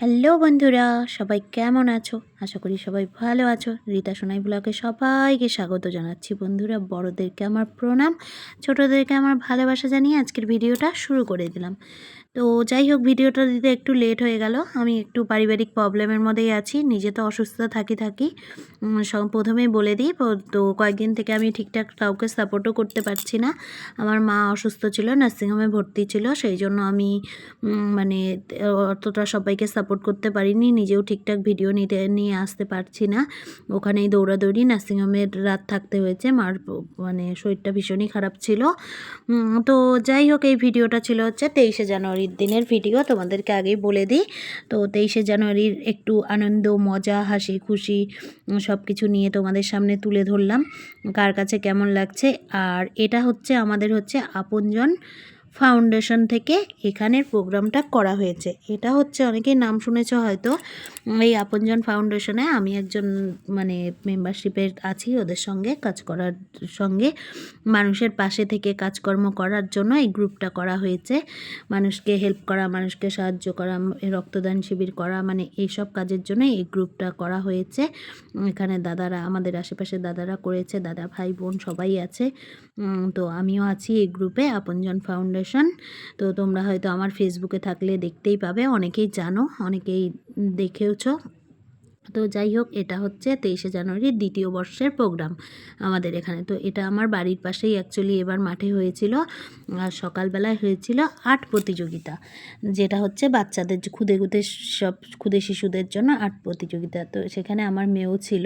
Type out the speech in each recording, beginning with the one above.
Hello বন্ধুরা, সবাই কেমন আছো? আশা করি সবাই ভালো আছো। রীতা সোনাই ব্লকে সবাইকে স্বাগত জানাচ্ছি। বন্ধুরা, বড়োদেরকে আমার প্রণাম, ছোটোদেরকে আমার ভালোবাসা জানিয়ে আজকের ভিডিওটা শুরু করে দিলাম। তো যাই হোক, ভিডিওটা দিতে একটু লেট হয়ে গেল। আমি একটু পারিবারিক প্রবলেমের মধ্যেই আছি। নিজে তো অসুস্থ থাকি থাকি। প্রথমেই বলে দিই তো কয়েকদিন থেকে আমি ঠিকঠাক কাউকে সাপোর্টও করতে পারছি না। আমার মা অসুস্থ ছিল নার্সিংহোমে ভর্তি ছিল, সেই জন্য আমি মানে অতটা সবাইকে সাপোর্ট করতে পারিনি। নিজেও ঠিকঠাক ভিডিও নিতে, নিয়ে আসতে পারছি না। ওখানেই দৌড়াদৌড়ি নার্সিংহোমের রাত থাকতে হয়েছে। মার মানে শরীরটা ভীষণই খারাপ ছিল। তো যাই হোক, এই ভিডিওটা ছিল হচ্ছে তেইশে জানুয়ারি জানুয়ারির দিনের ভিডিও তোমাদেরকে আগেই বলে দিই। তো তেইশে জানুয়ারির একটু আনন্দ, মজা, হাসি, খুশি সব কিছু নিয়ে তোমাদের সামনে তুলে ধরলাম। কার কাছে কেমন লাগছে? আর এটা হচ্ছে, আমাদের হচ্ছে আপনজন ফাউন্ডেশন থেকে এখানের প্রোগ্রামটা করা হয়েছে। এটা হচ্ছে, অনেকেই নাম শুনেছ হয়তো, এই আপনজন ফাউন্ডেশনে আমি একজন মানে মেম্বারশিপের আছি ওদের সঙ্গে কাজ করার সঙ্গে। মানুষের পাশে থেকে কাজকর্ম করার জন্য এই গ্রুপটা করা হয়েছে। মানুষকে হেল্প করা, মানুষকে সাহায্য করা, রক্তদান শিবির করা মানে এইসব কাজের জন্য এই গ্রুপটা করা হয়েছে। এখানে দাদারা, আমাদের আশেপাশে দাদারা করেছে, দাদা ভাই বোন সবাই আছে। তো আমিও আছি এই গ্রুপে আপনজন ফাউন্ডেশন তো তোমরা হয়তো আমার ফেসবুকে থাকলে দেখতেই পাবে, অনেকেই জানো, অনেকেই দেখেওছো। তো যাই হোক, এটা হচ্ছে তেইশে জানুয়ারির দ্বিতীয় বর্ষের প্রোগ্রাম আমাদের এখানে। তো এটা আমার বাড়ির পাশেই অ্যাকচুয়ালি এবার মাঠে হয়েছিল, আর সকালবেলায় হয়েছিল আর্ট প্রতিযোগিতা, যেটা হচ্ছে বাচ্চাদের খুদে খুদে সব খুদে শিশুদের জন্য আর্ট প্রতিযোগিতা। তো সেখানে আমার মেয়েও ছিল,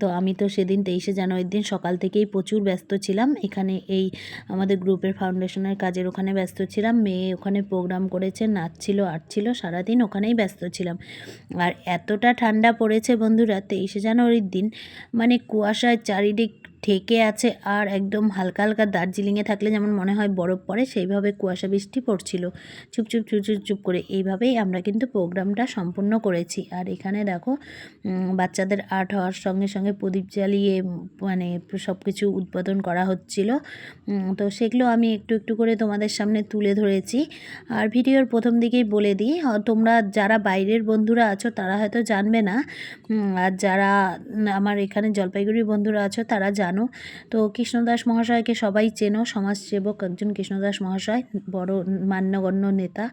তো আমি তো সেদিন তেইশে জানুয়ারির দিন সকাল থেকেই প্রচুর ব্যস্ত ছিলাম। এখানে এই আমাদের গ্রুপের ফাউন্ডেশনের কাজের ওখানে ব্যস্ত ছিলাম, মেয়ে ওখানে প্রোগ্রাম করেছে, নাচ ছিল, আর্ট ছিল, সারাদিন ওখানেই ব্যস্ত ছিলাম। আর এতটা ঠান্ডা পড়েছে বন্ধুরা তেইশে জানুয়ারির দিন। মানে কুয়াশায় চারিদিক ঠেকে আছে আর একদম হালকা হালকা দার্জিলিংয়ে থাকলে যেমন মনে হয় বরফ পড়ে, সেইভাবে কুয়াশা বৃষ্টি পড়ছিল। চুপ চুপ চুপ চুপ চুপ করে এইভাবেই আমরা কিন্তু প্রোগ্রামটা সম্পূর্ণ করেছি। আর এখানে দেখো বাচ্চাদের আর্ট হওয়ার সঙ্গে সঙ্গে প্রদীপ জ্বালিয়ে মানে সব কিছু উদ্বোধন করা হচ্ছিল। তো সেগুলো আমি একটু একটু করে তোমাদের সামনে তুলে ধরেছি। আর ভিডিওর প্রথম দিকেই বলে দিই তোমরা যারা বাইরের বন্ধুরা আছো তারা হয়তো জানবে না আর যারা আমার এখানে জলপাইগুড়ির বন্ধুরা আছো তারা জানো। তো কৃষ্ণদাস মহাশয়কে সবাই চেনো, সমাজসেবক একজন কৃষ্ণদাস মহাশয়, বড় মান্যগণ্য নেতা।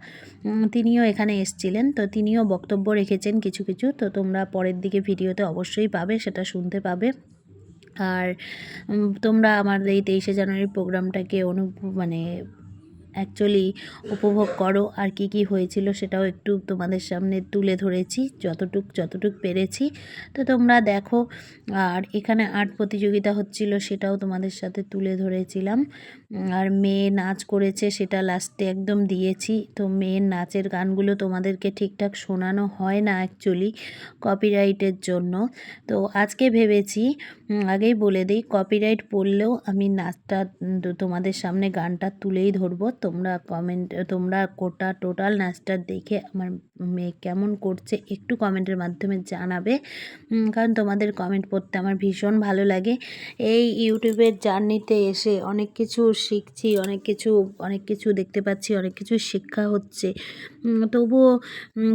তিনিও এখানে এসছিলেন। তো তিনিও বক্তব্য রেখেছেন কিছু কিছু। তো তোমরা পরের দিকে ভিডিওতে অবশ্যই পাবে, সেটা শুনতে পাবে। আর তোমরা আমার এই তেইশে জানুয়ারির প্রোগ্রামটাকে অনু মানে অ্যাকচুয়ালি উপভোগ করো। আর কি কি হয়েছিল সেটাও একটু তোমাদের সামনে তুলে ধরেছি। যতটুক যতটুক পেরেছি। তো তোমরা দেখো, আর এখানে আর্ট প্রতিযোগিতা হচ্ছিল সেটাও তোমাদের সাথে তুলে ধরেছিলাম। আর মেয়ে নাচ করেছে সেটা লাস্টে একদম দিয়েছি। তো মেয়ের নাচের গানগুলো তোমাদেরকে ঠিকঠাক শোনানো হয় না অ্যাকচুয়ালি কপিরাইটের জন্য। তো আজকে ভেবেছি আগেই বলে দিই কপিরাইট পড়লেও আমি নাচটা তোমাদের সামনে গানটা তুলেই ধরবো। তোমরা কমেন্ট তোমরা কোটা টোটাল নাচটা দেখে আমার মেয়ে কেমন করছে একটু কমেন্টের মাধ্যমে জানাবে। কারণ তোমাদের কমেন্ট পড়তে আমার ভীষণ ভালো লাগে। এই ইউটিউবের জার্নিতে এসে অনেক কিছু শিখছি, অনেক কিছু অনেক কিছু দেখতে পাচ্ছি, অনেক কিছু শিক্ষা হচ্ছে। তবুও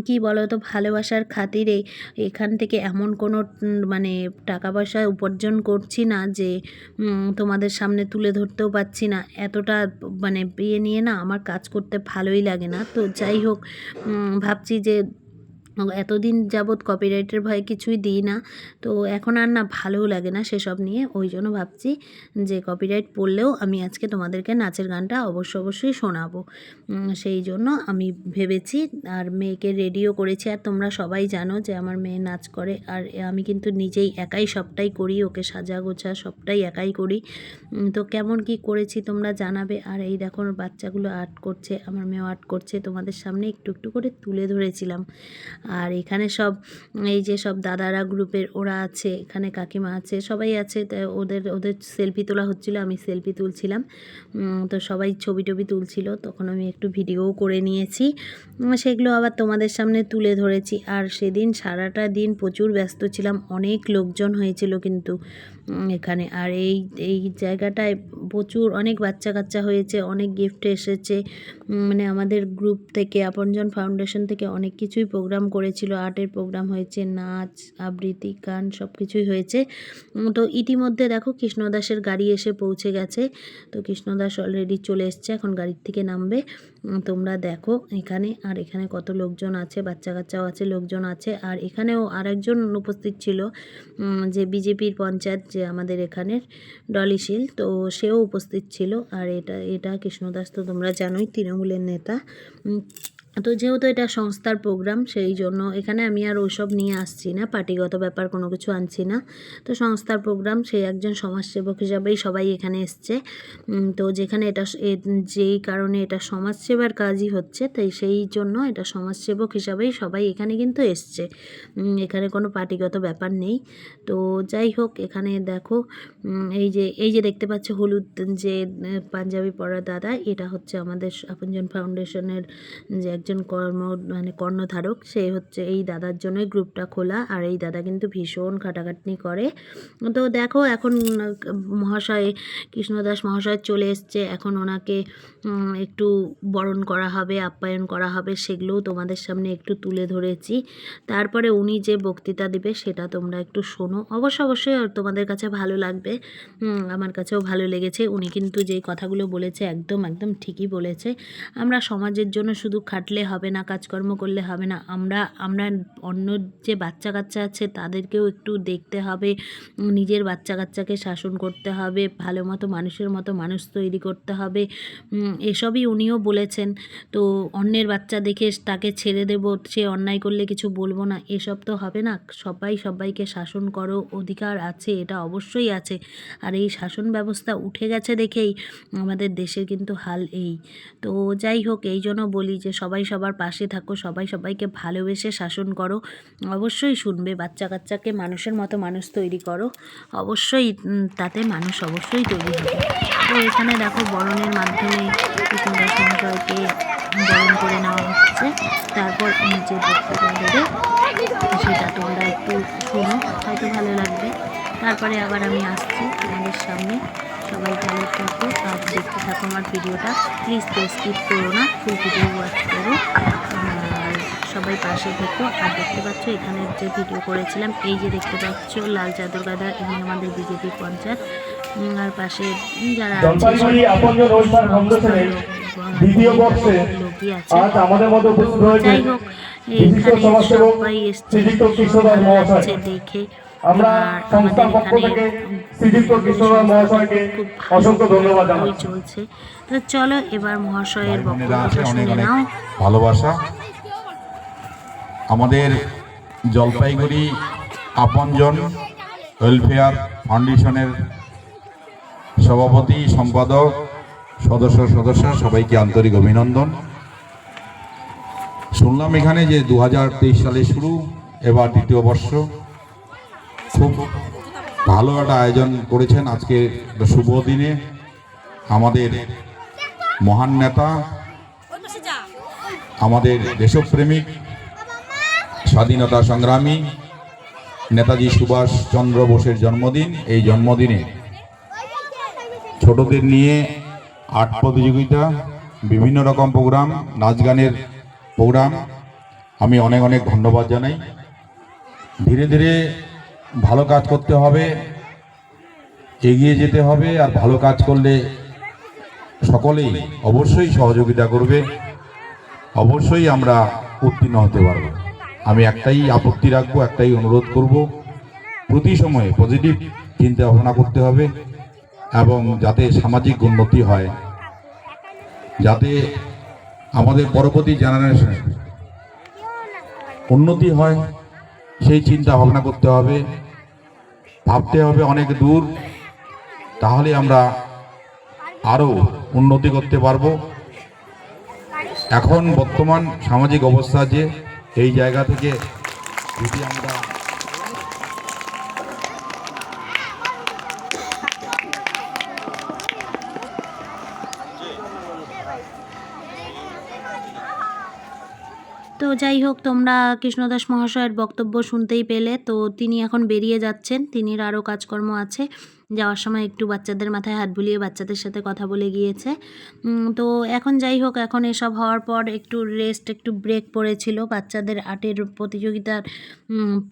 কি বলো তো ভালোবাসার খাতিরে এখান থেকে এমন কোনো মানে টাকা পয়সা উপার্জন করছি না যে তোমাদের সামনে তুলে ধরতেও পারছি না। এতটা মানে বিয়ে নিয়ে না আমার কাজ করতে ভালোই লাগে না। তো যাই হোক ভাবছি যে এতদিন যাবৎ কপিরাইটের ভয়ে কিছুই দিই না। তো এখন আর না ভালোও লাগে না সেসব নিয়ে। ওই জন্য ভাবছি যে কপিরাইট পড়লেও আমি আজকে তোমাদেরকে নাচের গানটা অবশ্য অবশ্যই শোনাবো। সেই জন্য আমি ভেবেছি আর মেয়েকে রেডিও করেছি। আর তোমরা সবাই জানো যে আমার মেয়ে নাচ করে। আর আমি কিন্তু নিজেই একাই সবটাই করি, ওকে সাজা গোছা সবটাই একাই করি। তো কেমন কি করেছি তোমরা জানাবে। আর এই দেখো বাচ্চাগুলো আর্ট করছে, আমার মেয়েও আর্ট করছে। তোমাদের সামনে একটু একটু করে তুলে ধরেছিলাম। আর এখানে সব, এই যে সব দাদারা গ্রুপের ওরা আছে, এখানে কাকিমা আছে, সবাই আছে। ওদের ওদের সেলফি তোলা হচ্ছিল, আমি সেলফি তুলছিলাম। তো সবাই ছবি টবি তুলছিল, তখন আমি একটু ভিডিওও করে নিয়েছি। সেগুলো আবার তোমাদের সামনে তুলে ধরেছি। আর সেদিন সারাটা দিন প্রচুর ব্যস্ত ছিলাম, অনেক লোকজন হয়েছিল কিন্তু। এখানে। আর এই এই জায়গাটায় প্রচুর অনেক বাচ্চা কাচ্চা হয়েছে, অনেক গিফট এসেছে। মানে আমাদের গ্রুপ থেকে, আপনজন ফাউন্ডেশন থেকে অনেক কিছুই প্রোগ্রাম করেছিল। আর্টের প্রোগ্রাম হয়েছে, নাচ, আবৃত্তি, গান সব কিছুই হয়েছে। তো ইতিমধ্যে দেখো কৃষ্ণদাসের গাড়ি এসে পৌঁছে গেছে। তো কৃষ্ণদাস অলরেডি চলে এসছে, এখন গাড়ির থেকে নামবে। তোমরা দেখো এখানে, আর এখানে কত লোকজন আছে বাচ্চা কাচ্চাও আছে, লোকজন আছে, আর এখানেও আরেকজন উপস্থিত ছিল যে বিজেপির পঞ্চায়েত, যে আমাদের এখানের ডলিশীল তো সেও উপস্থিত ছিল, আর এটা এটা কৃষ্ণদাস তো তোমরা জানোই, তৃণমূলের নেতা তো যেহেতু এটা সংস্থার প্রোগ্রাম সেই জন্য এখানে আমি আর ওইসব নিয়ে আসছি না, পার্টিগত ব্যাপার কোনো কিছু আনছি না। তো সংস্থার প্রোগ্রাম সেই একজন সমাজসেবক হিসাবেই সবাই এখানে এসছে। তো যেখানে এটা যেই কারণে এটা সমাজসেবার কাজই হচ্ছে, তাই সেই জন্য এটা সমাজসেবক হিসাবেই সবাই এখানে কিন্তু এসছে। এখানে কোনো পার্টিগত ব্যাপার নেই। তো যাই হোক, এখানে দেখো এই যে এই যে দেখতে পাচ্ছ হলুদ যে পাঞ্জাবি পরা দাদা, এটা হচ্ছে আমাদের আপনজন ফাউন্ডেশনের যে একজন কর্ম মানে কর্ণধারক, সে হচ্ছে এই দাদার জন্যই গ্রুপটা খোলা। আর এই দাদা কিন্তু ভীষণ খাটাখাটনি করে। তো দেখো এখন মহাশয়, কৃষ্ণদাস মহাশয় চলে এসছে। এখন ওনাকে একটু বরণ করা হবে, আপ্যায়ন করা হবে, সেগুলোও তোমাদের সামনে একটু তুলে ধরেছি। তারপরে উনি যে বক্তৃতা দেবে, সেটা তোমরা একটু শোনো। অবশ্য অবশ্যই তোমাদের কাছে ভালো লাগবে। আমার কাছেও ভালো লেগেছে। উনি কিন্তু যেই কথাগুলো বলেছে, একদম একদম ঠিকই বলেছে। আমরা সমাজের জন্য শুধু খাটলে হবে না, কাজকর্ম করলে হবে না। আমরা আমরা অন্য যে বাচ্চা কাচ্চা আছে, তাদেরকেও একটু দেখতে হবে। নিজের বাচ্চা কাচ্চাকে শাসন করতে হবে, ভালো মতো মানুষের মতো মানুষ তৈরি করতে হবে। এসবই উনিও বলেছেন। তো অন্যের বাচ্চা দেখে তাকে ছেড়ে দেব, সে অন্যায় করলে কিছু বলব না, এসব তো হবে না। সবাই সবাইকে শাসন করো, অধিকার আছে, এটা অবশ্যই আছে। আর এই শাসন ব্যবস্থা উঠে গেছে দেখেই আমাদের দেশের কিন্তু হাল এই। তো যাই হোক, এই জন্য বলি যে সবাই সবার পাশে থাকো, সবাই সবাইকে ভালোবেসে শাসন করো। অবশ্যই শুনবে বাচ্চা কাচ্চাকে মানুষের মতো মানুষ তৈরি করো। অবশ্যই তাতে মানুষ অবশ্যই তৈরি হবে। তো এখানে দেখো বরণের মাধ্যমে মহাশয়কে বরণ করে নেওয়া হচ্ছে। তারপর উনি যে বক্তৃতা দেবে। সেটা তোমরা একটু শুনো, হয়তো ভালো লাগবে। তারপরে আবার আমি আসছি তোমাদের সামনে। সবাই ভালো থাকো আর দেখতে থাকো আমার ভিডিওটা। প্লিজ তো স্কিপ করো না ফুল ভিডিও ওয়াচ করো। আর সবাই পাশে থেকো। আর দেখতে পাচ্ছ এখানে যে ভিডিও করেছিলাম এই যে দেখতে পাচ্ছ লাল চাদর গাদা এবং আমাদের বিজেপি পঞ্চায়েত। আর পাশে যারা দ্বিতীয় আজ আমাদের উপস্থিত হয়েছে যাই হোক এখানে সবাই এসছে। দেখে। আমরা সংস্থার পক্ষ থেকে শ্রীযুক্ত কৃষ্ণদাস মহাশয়কে অসংখ্য ধন্যবাদ জানাচ্ছি। চলছে। তো চলো এবার মহাশয়ের বোনেরা অনেক অনেক ভালোবাসা। আমাদের জলপাইগুড়ি আপনজন ওয়েলফেয়ার ফাউন্ডেশনের সভাপতি সম্পাদক সদস্য সদস্য সবাইকে আন্তরিক অভিনন্দন। শুনলাম এখানে যে দু হাজার তেইশ সালে শুরু এবার দ্বিতীয় বর্ষ। খুব ভালো একটা আয়োজন করেছেন আজকে শুভ দিনে আমাদের মহান নেতা, আমাদের দেশপ্রেমিক, স্বাধীনতা সংগ্রামী নেতাজি সুভাষ চন্দ্র বোসের জন্মদিন। এই জন্মদিনে ছোটদের নিয়ে আর্ট প্রতিযোগিতা, বিভিন্ন রকম প্রোগ্রাম, নাচ গানের প্রোগ্রাম। আমি অনেক অনেক ধন্যবাদ জানাই। ধীরে ধীরে ভালো কাজ করতে হবে, এগিয়ে যেতে হবে, আর ভালো কাজ করলে সকলেই অবশ্যই সহযোগিতা করবে, অবশ্যই আমরা উত্তীর্ণ হতে পারব। আমি একটাই আপত্তি রাখব, একটাই অনুরোধ করব, প্রতি সময়ে পজিটিভ চিন্তা ভাবনা করতে হবে, এবং যাতে সামাজিক উন্নতি হয়, যাতে আমাদের পরবর্তী জেনারেশন উন্নতি হয়। সেই চিন্তা ভাবনা করতে হবে। ভাবতে হবে অনেক দূর। তাহলে আমরা আরও উন্নতি করতে পারব। এখন বর্তমান সামাজিক অবস্থা যে, এই জায়গা থেকে যদি আমরা তো যাই হোক, তোমরা কৃষ্ণদাস মহাশয়ের বক্তব্য শুনতেই পেলে। তো তিনি এখন বেরিয়ে যাচ্ছেন, তিনির আরও কাজকর্ম আছে। যাওয়ার সময় একটু বাচ্চাদের মাথায় হাত বুলিয়ে বাচ্চাদের সাথে কথা বলে গিয়েছে। তো এখন যাই হোক, এখন এসব হওয়ার পর একটু রেস্ট একটু ব্রেক পড়েছিল। বাচ্চাদের আর্টের প্রতিযোগিতার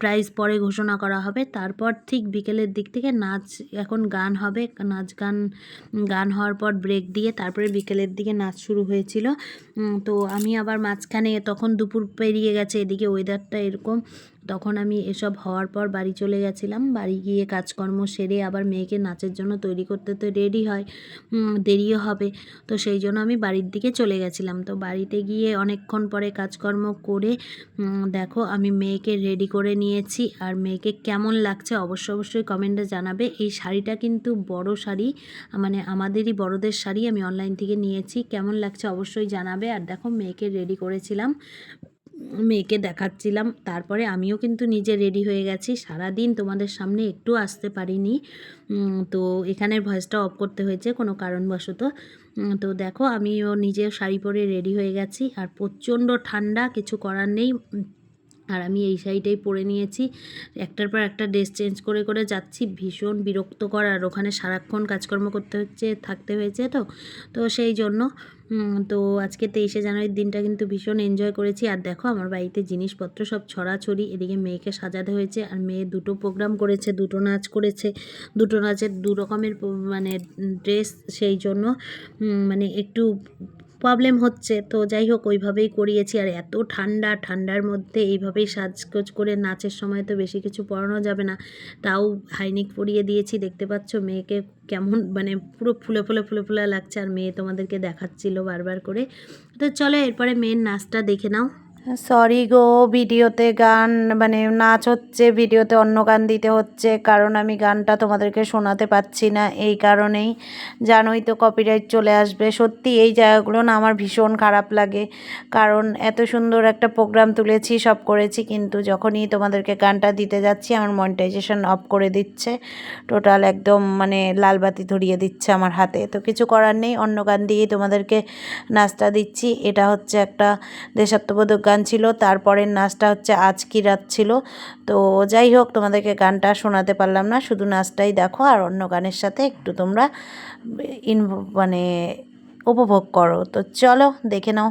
প্রাইজ পরে ঘোষণা করা হবে। তারপর ঠিক বিকেলের দিক থেকে নাচ এখন গান হবে। নাচ গান গান হওয়ার পর ব্রেক দিয়ে তারপরে বিকেলের দিকে নাচ শুরু হয়েছিল। তো আমি আবার মাঝখানে তখন দুপুর পেরিয়ে গেছে, এদিকে ওয়েদারটা এরকম। তখন আমি এসব হওয়ার পর বাড়ি চলে গেছিলাম। বাড়ি গিয়ে কাজকর্ম সেরে আবার মেয়েকে নাচের জন্য তৈরি করতে তো রেডি হয়। দেরিও হবে। তো সেই জন্য আমি বাড়ির দিকে চলে গেছিলাম। তো বাড়িতে গিয়ে অনেকক্ষণ পরে কাজকর্ম করে দেখো আমি মেয়েকে রেডি করে নিয়েছি। আর মেয়েকে কেমন লাগছে অবশ্যই অবশ্যই কমেন্টে জানাবে। এই শাড়িটা কিন্তু বড় শাড়ি। মানে আমাদেরই বড়দের শাড়ি আমি অনলাইন থেকে নিয়েছি। কেমন লাগছে অবশ্যই জানাবে। আর দেখো মেয়েকে রেডি করেছিলাম। মেয়েকে দেখাচ্ছিলাম। তারপরে আমিও কিন্তু নিজে রেডি হয়ে গেছি। সারা দিন তোমাদের সামনে একটু আসতে পারিনি। তো এখানের ভয়েসটা অফ করতে হয়েছে কোনো কারণবশত। তো দেখো, আমিও নিজে শাড়ি পরে রেডি হয়ে গেছি। আর প্রচণ্ড ঠান্ডা, কিছু করার নেই। আর আমি এই শাড়িটাই পরে নিয়েছি। একটার পর একটা ড্রেস চেঞ্জ করে করে যাচ্ছি। ভীষণ বিরক্তকর। আর ওখানে সারাক্ষণ কাজকর্ম করতে হচ্ছে, থাকতে হয়েছে তো। তো সেই জন্য তো আজকে তেইশে জানুয়ারির দিনটা কিন্তু ভীষণ এনজয় করেছি। আর দেখো, আমার বাড়িতে জিনিসপত্র সব ছড়াছড়ি। এদিকে মেয়েকে সাজাতে হয়েছে আর মেয়ে দুটো প্রোগ্রাম করেছে, দুটো নাচ করেছে। দুটো নাচের দু রকমের মানে ড্রেস সেই জন্য মানে একটু প্রবলেম হচ্ছে। তো যাই হোক ওইভাবেই করিয়েছি। আর এত ঠান্ডা, ঠান্ডার মধ্যে এইভাবেই সাজগোজ করে নাচের সময় তো বেশি কিছু পড়ানো যাবে না। তাও হাইনিক পরিয়ে দিয়েছি। দেখতে পাচ্ছ, মেয়েকে কেমন মানে পুরো ফুলে ফুলে ফুলে ফুলে লাগছে। আর মেয়ে তোমাদেরকে দেখাচ্ছিল বারবার করে। তো চলো, এরপরে মেয়ের নাচটা দেখে নাও। সরি গো, ভিডিওতে গান মানে নাচ হচ্ছে, ভিডিওতে অন্য গান দিতে হচ্ছে, কারণ আমি গানটা তোমাদেরকে শোনাতে পাচ্ছি না, এই কারণেই। জানোই তো কপিরাইট চলে আসবে। সত্যি, এই জায়গাগুলো না আমার ভীষণ খারাপ লাগে, কারণ এত সুন্দর একটা প্রোগ্রাম তুলেছি, সব করেছি, কিন্তু যখনই তোমাদেরকে গানটা দিতে যাচ্ছি, আমার মনিটাইজেশন অফ করে দিচ্ছে টোটাল একদম মানে লাল বাতি ধরিয়ে দিচ্ছে আমার হাতে। তো কিছু করার নেই, অন্য গান দিয়েই তোমাদেরকে নাচটা দিচ্ছি, এটা হচ্ছে একটা দেশাত্মবোধক গান ছিল, তারপরের নাচটা হচ্ছে আজ কি রাত ছিল। তো যাই হোক, তোমাদেরকে গানটা শোনাতে পারলাম না, শুধু নাচটাই দেখো, আর অন্য গানের সাথে একটু তোমরা ইন মানে উপভোগ করো। তো চলো, দেখে নাও।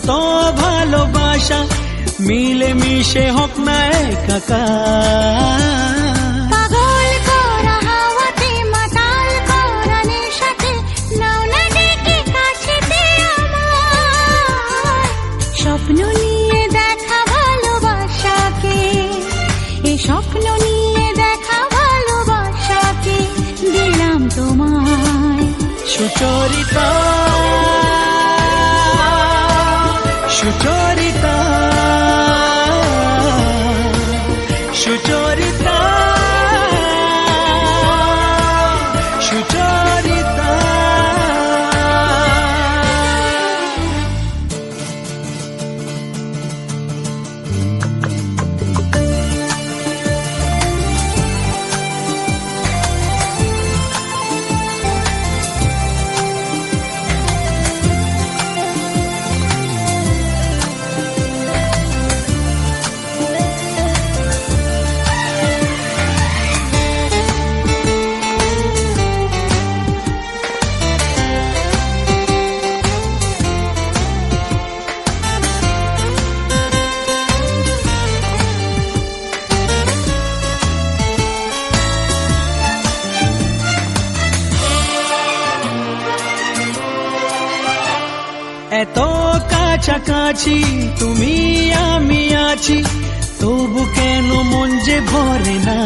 যত ভালোবাসা মিলে মিশে হোক না একাকার। কাছাকাছি তুমি আমি আছি তবু কেন মন যে ভরে না?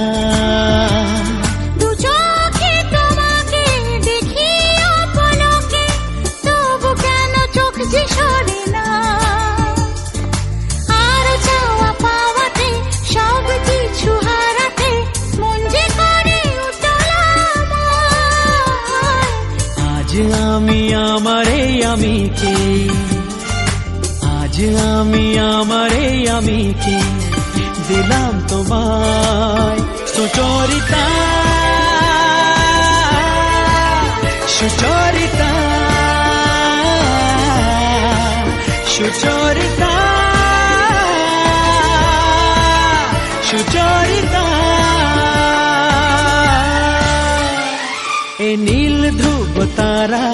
আমি কে দিলাম তোমায় সুচরিতা? সুচরিতা সুচরিতা সুচরিতা। এ নীল ধ্রুব তারা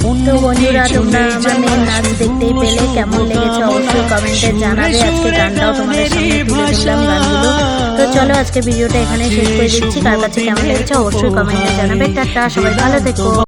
তো বন্ধুরা তোমরা আমার মেয়ের নাচ দেখতেই পেলে কেমন লেগেছে? অবশ্যই কমেন্টে জানাবে। আজকে গানটাও তোমাদের সামনে তুলে ধরলাম গানগুলো। তো চলো আজকে ভিডিওটা এখানে শেষ করে দিচ্ছি। কার কাছে কেমন লেগেছে অবশ্যই কমেন্টে জানাবে। টাটা সবাই ভালো থেকো।